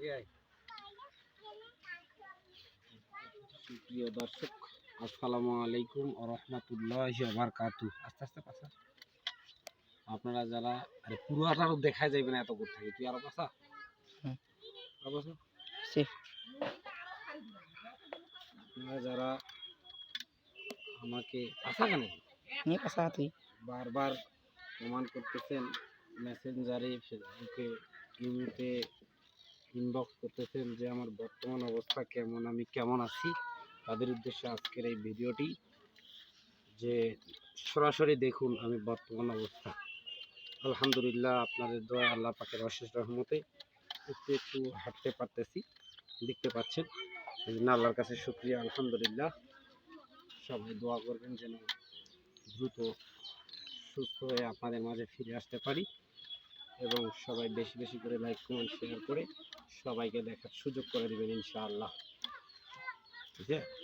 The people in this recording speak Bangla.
আগে আয় সুপ্রিয় দর্শক আসসালামু আলাইকুম রহমতুল্লাহ বারকাতু আস্তে আস্তে পাশা আপনারা যারা আরে পুরোটারও দেখা যাবে না এত করতে তুই আরো পাশা হুম। আরো পাশা সে আপনারা যারা আমাকে পাশা কেন নিয়ে পাশা তুই বারবার প্রমাণ করতেছেন মেসেঞ্জারে ফেসবুকে ইমেতে ইনবক্স করতেছেন যে আমার বর্তমান অবস্থা কেমন, আমি কেমন আছি? তাদের উদ্দেশ্যে আজকের এই ভিডিওটি যে সরাসরি দেখুন আমি বর্তমান অবস্থা। আলহামদুলিল্লাহ আপনাদের দোয়া, আল্লাহ পাকের অশেষ রহমতে একটু একটু হাঁটতে পারতেছি, দেখতে পাচ্ছেন। এই জন্য আল্লাহর কাছে শুক্রিয়া, আলহামদুলিল্লাহ। সবাই দোয়া করবেন যেন দ্রুত সুস্থ হয়ে আপনাদের মাঝে ফিরে আসতে পারি এবং সবাই বেশি বেশি করে লাইক, কমেন্ট শেয়ার করে সবাইকে দেখার সুযোগ করে দেবেন ইনশাআল্লাহ। ঠিক আছে?